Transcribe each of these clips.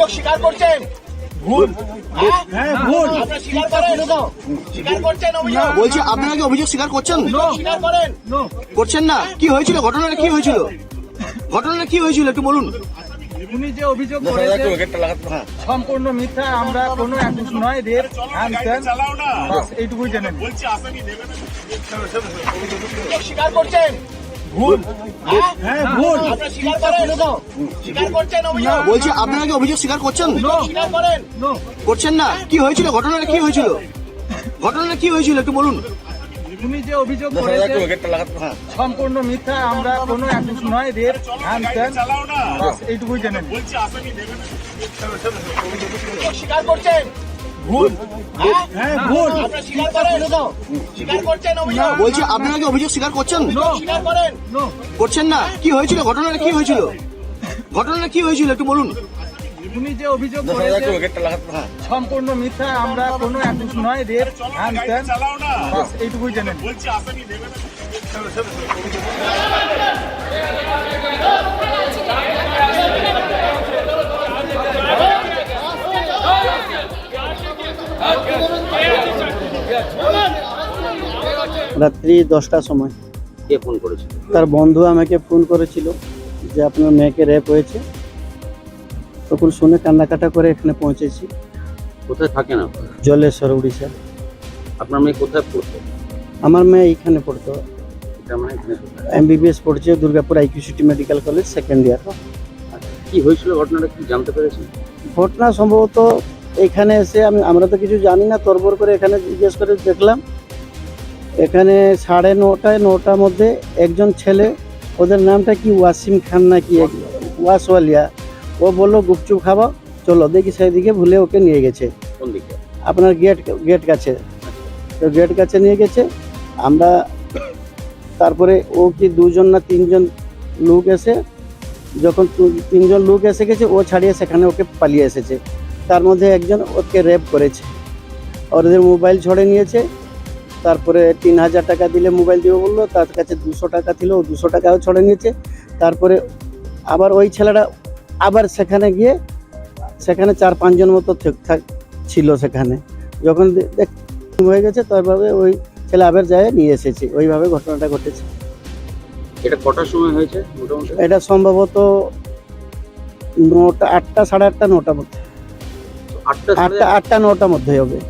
স্বীকার করছেন। ভুল। হ্যাঁ ভুল। আপনারা স্বীকার করেন। স্বীকার করছেন অভিযোগ? বলছি আপনারা কি অভিযোগ স্বীকার করছেন? করছেন না? কি হয়েছিল? ঘটনাটা কি হয়েছিল? ঘটনাটা কি হয়েছিল? একটু বলুন। উনি যে অভিযোগ করেছেন সম্পূর্ণ মিথ্যা আমরা কোনো নয় রেপ হ্যান ত্যান এইটুকুই জেনে নিন। অভিযোগ স্বীকার করছেন? ভুল। হ্যাঁ ভুল। আপনারা স্বীকার করেন। স্বীকার করছেন অভিযোগ? বলছি আপনারা কি অভিযোগ স্বীকার করছেন? স্বীকার করেন। নো করছেন না। কি হয়েছিল? ঘটনাটা কি হয়েছিল? ঘটনাটা কি হয়েছিল? একটু বলুন। উনি যে অভিযোগ করেছেন সম্পূর্ণ মিথ্যা। আমরা কোনো অ্যাকুশ নয় রেপ হ্যান ত্যান। এইটুকুই জেনে স্বীকার করছেন? ভুল। হ্যাঁ ভুল। আপনারা স্বীকার করেন স্বীকার করছেন অভিযোগ বলছি আপনারা কি অভিযোগ স্বীকার করছেন? স্বীকার করেন। নো। করছেন না। কি হয়েছিল? ঘটনাটা কি হয়েছিল? ঘটনাটা কি হয়েছিল? একটু বলুন। উনি যে অভিযোগ সম্পূর্ণ মিথ্যা। আমরা কোনো অ্যাকুশ নয় রেপ ত্যান এইটুকুই জেনে রাত্রি দশটার সময়। কে ফোন করেছিল? তার বন্ধু আমাকে ফোন করেছিল যে আপনার মেয়েকে র্যাপ হয়েছে। তখন শুনে কান্নাকাটা করে এখানে পৌঁছেছি। কোথায় থাকেন আপনার জলেশ্বর উড়িষ্যা। আপনার মেয়ে কোথায় পড়তো? আমার মেয়ে এইখানে পড়তো। এটা মানে এখানে কোথায়? এমবিবিএস পড়ছে Durgapur IQ city medical college second year আচ্ছা, কি হয়েছিল ঘটনাটা কি জানতে পেরেছেন? ঘটনা সম্ভবত এখানে এসে আমি আমরা তো কিছু জানি না তরবর করে এখানে জিজ্ঞেস করে দেখলাম। এখানে সাড়ে নটায় নটার মধ্যে একজন ছেলে ওদের নামটা কি ওয়াসিম খান না কি ওয়াসওয়ালিয়া ও বলল গুপচুপ খাওয়া চলো দেখি সেদিকে ভুলে ওকে নিয়ে গেছে। কোন দিকে? আপনার গেট গেট কাছে। তো গেট কাছে নিয়ে গেছে। আমরা তারপরে ও কি দুজন না তিনজন লোক এসে যখন তিনজন লোক এসে গেছে ও ছাড়িয়ে সেখানে ওকে পালিয়ে এসেছে। তার মধ্যে একজন ওকে রেপ করেছে। ওদের মোবাইল ছড়ে নিয়েছে। তারপরে তিন হাজার টাকা দিলে মোবাইল দিবে বলল তার কাছে দুশো টাকা ছিল ও দুশো টাকাও ছড়ে নিয়েছে। তারপরে আবার ওই ছেলেটা আবার সেখানে গিয়ে সেখানে চার পাঁচজন মতো থাক- থাক- ছিল সেখানে। যখন হয়ে গেছে তারপরে ওই ছেলে আবার যায় নিয়ে এসেছে। ওইভাবে ঘটনাটা ঘটেছে। এটা কটার সময় হয়েছে মোটামুটি? এটা সম্ভবত নটা আটটা সাড়ে আটটা নটার মধ্যে। আটটা আটটা আটটা নটার মধ্যে হবে।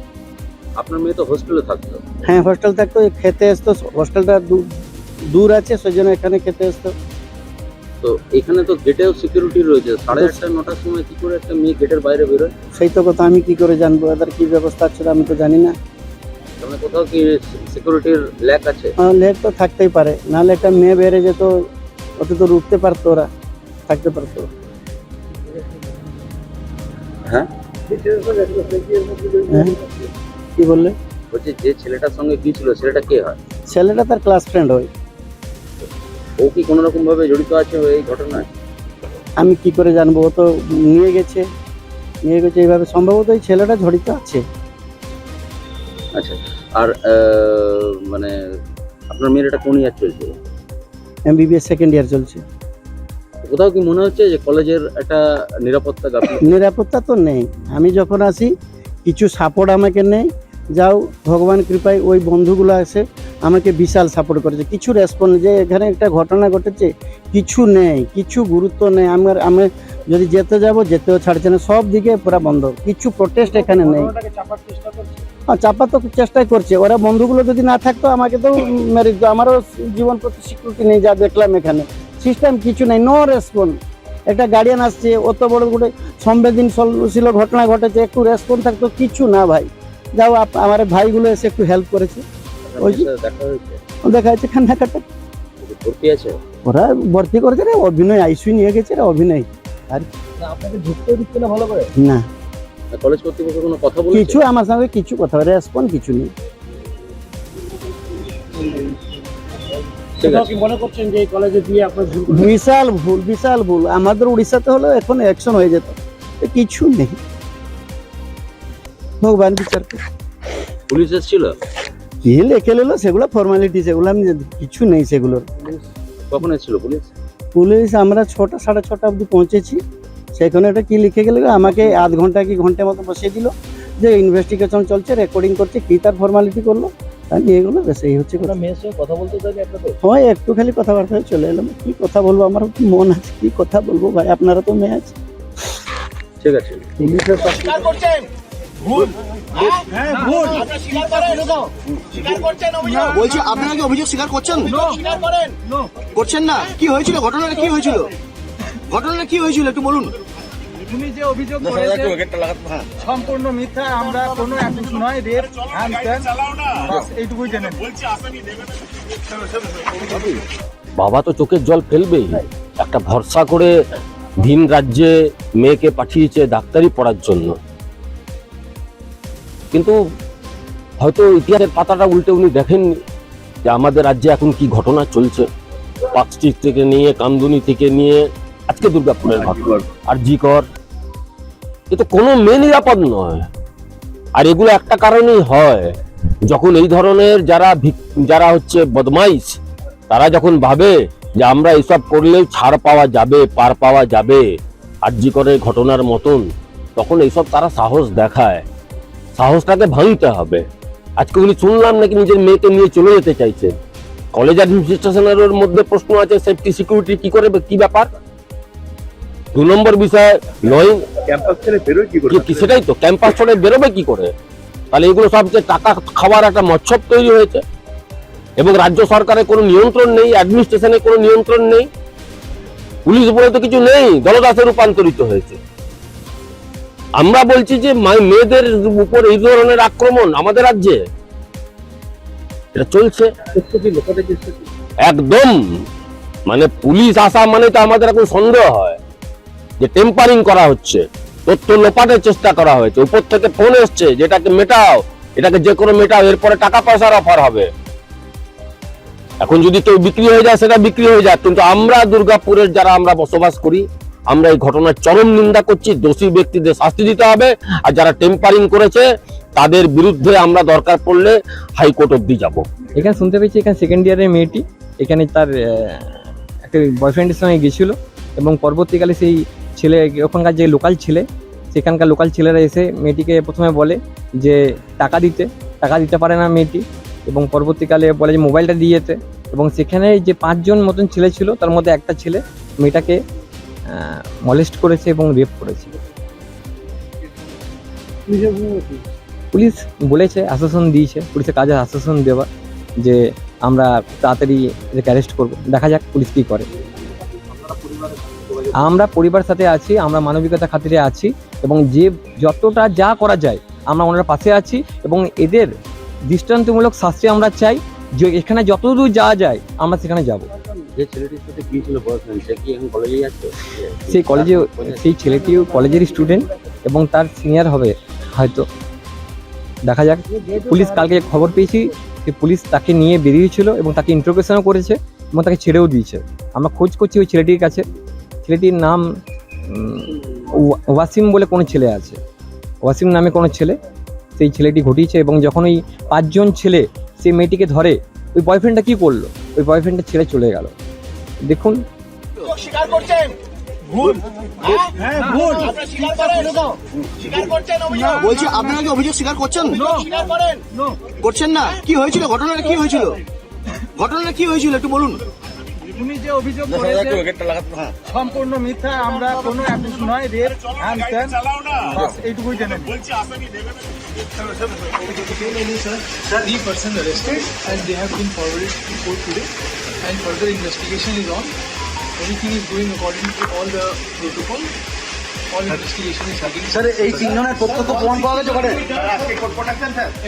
আপনার মেয়ে তো হোস্টেলে থাকতো। হ্যাঁ হোস্টেল থাকতো খেতে আসতো হোস্টেলটা দূর আছে সেই জন্য এখানে খেতে আসতো। তো এখানে তো গেটেও সিকিউরিটি রয়েছে। সাড়ে আটটা নটার সময় কি করে একটা মেয়ে গেটের বাইরে বেরোয়? সেই তো কথা আমি কি করে জানব? এদের কি ব্যবস্থা ছিল আমি তো জানি না। মানে কোথাও কি সিকিউরিটির ল্যাক আছে? তো থাকতেই পারে। নাহলে একটা মেয়ে বেড়ে যেত ওতে তো রুখতে পারতো ওরা থাকতে পারতো। হ্যাঁ? হ্যাঁ? কি বললে? বলছি যে ছেলেটার সঙ্গে গিয়েছিল ছেলেটা কে হয়? ছেলেটা তার ক্লাস ফ্রেন্ড হয়। ও কি কোনো রকম ভাবে জড়িত আছে এই ঘটনায়? আমি কি করে জানব? ও তো নিয়ে গেছে। নিয়ে গেছে এইভাবে সম্ভবত এই ছেলেটা জড়িত আছে। আচ্ছা আর আহ, মানে আপনার মেয়ের এটা কোন ইয়ার চলছে? এমবিবিএস সেকেন্ড ইয়ার চলছে। কোথাও কি মনে হচ্ছে যে কলেজের একটা নিরাপত্তা গাফিলতি নিরাপত্তা তো নেই। আমি যখন আসি কিছু সাপোর্ট আমাকে নেই। যাও ভগবান কৃপায় ওই বন্ধুগুলো আছে আমাকে বিশাল সাপোর্ট করেছে। কিছু রেসপন্স যে এখানে একটা ঘটনা ঘটেছে কিছু নেই কিছু গুরুত্ব নেই। আমার আমি যদি যেতে যাব যেতেও ছাড়ছে না সব দিকে পুরো বন্ধ। কিছু প্রোটেস্ট এখানে নেই। হ্যাঁ চাপা তো চেষ্টাই করছে। ওরা বন্ধুগুলো যদি না থাকতো আমাকে তো মেরে দিত। আমারও জীবন প্রতি স্বীকৃতি নেই যা দেখলাম এখানে। সিস্টেম কিছু নেই নো রেসপন্স একটা গার্ডিয়ান আসছে অত বড় করে সংবেদনশীল ঘটনা ঘটেছে একটু রেসপন্স থাকতো কিছু না ভাই। যাও আপ- আমার ভাইগুলো এসে একটু হেল্প করেছে। ওই দেখা হয়েছে? যাচ্ছে কান্নাকাটা ভর্তি আছে? ওরা ভর্তি করেছে রে অভিনয় আইসিউ নিয়ে গেছে রে অভিনয়। আপনাকে ঢুকতে দিচ্ছে না ভালো করে? না। কলেজ কর্তৃপক্ষ কোনো কথা বলেছে? কিছু আমার সঙ্গে কিছু কথা রেসপন্স কিছু নেই। ঠিক আছে। কি মনে করছেন যে এই কলেজে দিয়ে আপনার ভুল বিশাল ভুল বিশাল ভুল। আমাদের উড়িষ্যাতে হলো এখন অ্যাকশন হয়ে যেত। কিছু নেই। ভগবান বিচার করে। পুলিশ এসেছিল? কি লেখে নিলো সেগুলো ফর্মালিটি সেগুলো আমি কিছু নেই সেগুলোর। কখন এসেছিল পুলিশ? পুলিশ আমরা ছটা সাড়ে ছটা অবধি পৌঁছেছি। সেখানে একটা কি লিখে গেল? আমাকে আধ ঘণ্টা কি ঘণ্টা মতো বসিয়ে দিল। যে ইনভেস্টিগেশন চলছে রেকর্ডিং করছে কি তার ফর্মালিটি করল আর নিয়ে গেলো বেশ এই হচ্ছে কথা। বলতে হয় একটু খালি কথাবার্তা হয়ে চলে এলাম কি কথা বলব? আমার মন আছে কি কথা বলব ভাই? আপনারা তো মেয়ে আছে। ঠিক আছে। পুলিশের পাশে স্বীকার করছেন? ভুল। হ্যাঁ ভুল। বলছি আপনারা কি অভিযোগ স্বীকার করছেন? করছেন না? কি হয়েছিল? ঘটনাটা কি হয়েছিল? ঘটনাটা কি হয়েছিল? একটু বলুন। উনি যে অভিযোগ সম্পূর্ণ মিথ্যা আমরা কোনো অ্যাকুজ নয় রেপ হ্যান এইটুকুই জেনে বাবা তো চোখের জল ফেলবেই। একটা ভরসা করে ভিন রাজ্যে মেয়েকে পাঠিয়েছে ডাক্তারি পড়ার জন্য। কিন্তু হয়তো ইতিহাসের পাতাটা উল্টে উনি দেখেননি যে আমাদের রাজ্যে এখন কি ঘটনা চলছে। পার্ক স্ট্রিট থেকে নিয়ে কামদুনি থেকে নিয়ে আজকে দুর্গাপুরের ঘটনা। আর জি কর। এ তো কোনো মেয়ে নিরাপদ নয়। আর এগুলো একটা কারণেই হয় যখন এই ধরনের যারা যারা হচ্ছে বদমাইশ তারা যখন ভাবে যে আমরা এসব করলেও ছাড় পাওয়া যাবে পার পাওয়া যাবে আর জি করে ঘটনার মতন তখন এইসব তারা সাহস দেখায়। সাহসটাকে ভাঙতে হবে। আজকে উনি শুনলাম নাকি নিজের মেয়েকে নিয়ে চলে যেতে চাইছেন। কলেজ অ্যাডমিনিস্ট্রেশনের মধ্যে প্রশ্ন আছে সেফটি সিকিউরিটি কি করে কি ব্যাপার? দু নম্বর বিষয় নয় ক্যাম্পাস ছেড়ে বেরোয় কি সেটাই তো ক্যাম্পাস ছেড়ে বেরোবে কি করে? তাহলে এগুলো সব যে টাকা খাওয়ার একটা মচ্ছব তৈরি হয়েছে। এবং রাজ্য সরকারের কোনো নিয়ন্ত্রণ নেই অ্যাডমিনিস্ট্রেশনের কোনো নিয়ন্ত্রণ নেই। পুলিশ বলে তো কিছু নেই দলদাসে রূপান্তরিত হয়েছে। আমরা বলছি যে মেয়েদের উপর এই ধরনের আক্রমণ আমাদের রাজ্যে। এটা চলছে। একদম। মানে পুলিশ আসা মানে তো আমাদের এখন সন্দেহ হয়। যে টেম্পারিং করা হচ্ছে, তথ্য লোপাটের চেষ্টা করা হয়েছে, উপর থেকে ফোন এসছে যেটাকে মেটাও, এটাকে যে কোনো মেটাও, এরপরে টাকা পয়সার অফার হবে। এখন যদি কেউ বিক্রি হয়ে যায়, সেটা বিক্রি হয়ে যায়। কিন্তু আমরা দুর্গাপুরের যারা আমরা বসবাস করি আমরা এই ঘটনার চরম নিন্দা করছি, দোষী ব্যক্তিদের শাস্তি দিতে হবে। আর যারা টেম্পারিং করেছে, তাদের বিরুদ্ধে আমরা দরকার পড়লে হাইকোর্ট অব্দি যাব। এখানে শুনতে পেয়েছি, এখানে সেকেন্ড ইয়ারের মেয়েটি, এখানে তার একটা বয়ফ্রেন্ডের সঙ্গে গেছিল। এবং পরবর্তীকালে সেই ছেলে, ওখানকার যে লোকাল ছেলে, সেখানকার লোকাল ছেলেরা এসে মেয়েটিকে প্রথমে বলে যে, টাকা দিতে। টাকা দিতে পারে না মেয়েটি। এবং পরবর্তীকালে বলে যে, মোবাইলটা দিয়ে যেতে এবং সেখানে যে পাঁচজন মতন ছেলে ছিল, তার মধ্যে একটা ছেলে মেয়েটাকে মলেস্ট করেছে এবং রেপ করেছে। পুলিশ বলেছে, আশ্বাসন দিয়েছে, পুলিশের কাজে আশ্বাসন দেওয়া যে আমরা তাড়াতাড়ি এদেরকে অ্যারেস্ট করব। দেখা যাক পুলিশ কী করে। আমরা পরিবার সাথে আছি, আমরা মানবিকতা খাতিরে আছি এবং যে যতটা যা করা যায়, আমরা ওনার পাশে আছি এবং এদের দৃষ্টান্তমূলক শাস্তি আমরা চাই যে এখানে যতদূর যাওয়া যায়, আমরা সেখানে যাব। যে ছেলেটির সাথে সে কি এখন কলেজেই আছে? সেই কলেজে সেই ছেলেটিও কলেজের স্টুডেন্ট এবং তার সিনিয়র হবে, হয়তো। দেখা যাক। পুলিশ কালকে খবর পেয়েছি যে পুলিশ তাকে নিয়ে বেরিয়েছিল এবং তাকে ইন্টারোগেশনও করেছে এবং তাকে ছেড়েও দিয়েছে। আমরা খোঁজ করছি ওই ছেলেটির কাছে। ছেলেটির নাম ওয়া- ওয়াসিম বলে কোনো ছেলে আছে। ওয়াসিম নামে কোনো ছেলে। সেই ছেলেটি ঘটিয়েছে এবং যখন ওই পাঁচজন ছেলে, সেই মেয়েটিকে ধরে, ওই বয়ফ্রেন্ডটা কী করল? ওই বয়ফ্রেন্ডটা ছেড়ে চলে গেল। দেখুন স্বীকার করছেন হ্যাঁ ভুল আপনি স্বীকার করেন স্বীকার করছেন অভিযোগ বলছি আপনারা কি অভিযোগ স্বীকার করছেন স্বীকার করছেন না কি হয়েছিল ঘটনাটা কি হয়েছিল ঘটনাটা কি হয়েছিল একটু বলুন উনি যে অভিযোগ সম্পূর্ণ মিথ্যা আমরা কোনো অ্যাকুজ নয় রেপ হ্যান ত্যান এইটুকুই জেনে নিন। three persons arrested and they have been forwarded to court today and further investigation is on. Everything is going according to all the protocol. All investigation is happening. Sir এই তিনজনের প্রত্যক্ষ প্রমাণ পাওয়া গেছে ওখানে।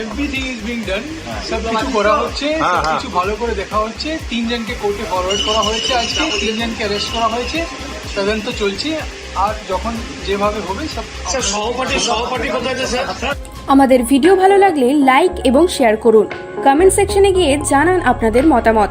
Everything is being done. সব কিছু করা হচ্ছে। সব কিছু ভালো করে দেখা হচ্ছে। তিনজনকে কোর্টে ফরওয়ার্ড করা হয়েছে। আজকে তিনজনকে অ্যারেস্ট করা হয়েছে। তদন্ত চলছে। আর যখন যেভাবে হবে সব আমাদের ভিডিও ভালো লাগলে লাইক এবং শেয়ার করুন। কমেন্ট সেকশনে গিয়ে জানান আপনাদের মতামত।